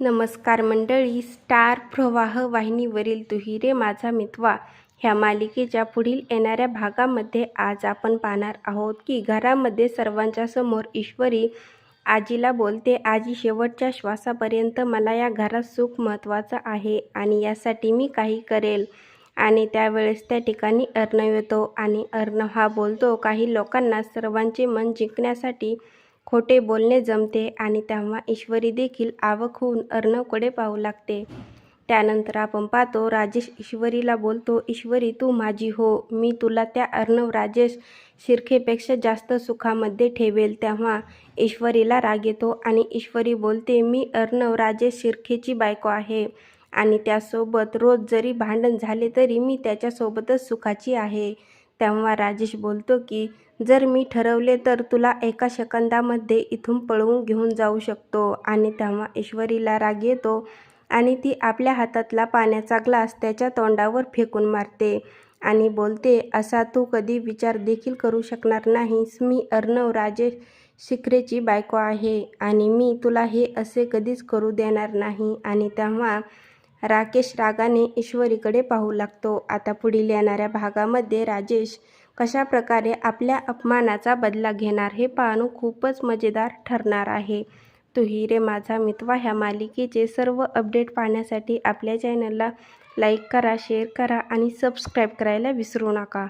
नमस्कार मंडळी स्टार प्रवाह वाहिनीवरील तुहिरे माझा मितवा. ह्या मालिकेच्या पुढील येणाऱ्या भागामध्ये आज आपण पाहणार आहोत की घरामध्ये सर्वांच्या समोर ईश्वरी आजीला बोलते आजी शेवटच्या श्वासापर्यंत मला या घरात सुख महत्त्वाचं आहे आणि यासाठी मी काही करेल. आणि त्यावेळेस त्या ठिकाणी अर्णव येतो आणि अर्णव हा बोलतो. काही लोकांना सर्वांचे मन जिंकण्यासाठी खोटे बोलणे जमते आणि तेव्हा ईश्वरी देखील आवक होऊन अर्णवकडे पाहू लागते. त्यानंतर आपण पाहतो राजेश ईश्वरीला बोलतो ईश्वरी तू माझी हो. मी तुला त्या अर्णव राजेश शिरखेपेक्षा जास्त सुखामध्ये ठेवेल. तेव्हा ईश्वरीला राग येतो आणि ईश्वरी बोलते मी अर्णव राजेश शिरखेची बायको आहे आणि त्यासोबत रोज जरी भांडण झाले तरी मी त्याच्यासोबतच सुखाची आहे. तेव्हा राजेश बोलतो की जर मी ठरवले तर तुला एका सेकंदामध्ये इथून पळवून घेऊन जाऊ शकतो. आणि तेव्हा ईश्वरीला राग येतो आणि ती आपल्या हातातला पाण्याचा ग्लास त्याच्या तोंडावर फेकून मारते आणि बोलते असा तू कधी विचार देखील करू शकणार नाहीस. मी अर्णव राजेश शिखरेची बायको आहे आणि मी तुला हे असे कधीच करू देणार नाही. आणि तेव्हा राकेश रागाने ईश्वरीकडे पाहू लागतो. आता पुढील येणाऱ्या भागामध्ये राजेश कशा प्रकारे आपल्या अपमानाचा बदला घेणार हे पाहणं खूपच मजेदार ठरणार आहे. तुही रे माझा मितवा ह्या मालिकेचे सर्व अपडेट पाहण्यासाठी आपल्या चॅनलला लाईक करा शेअर करा आणि सबस्क्राईब करायला विसरू नका.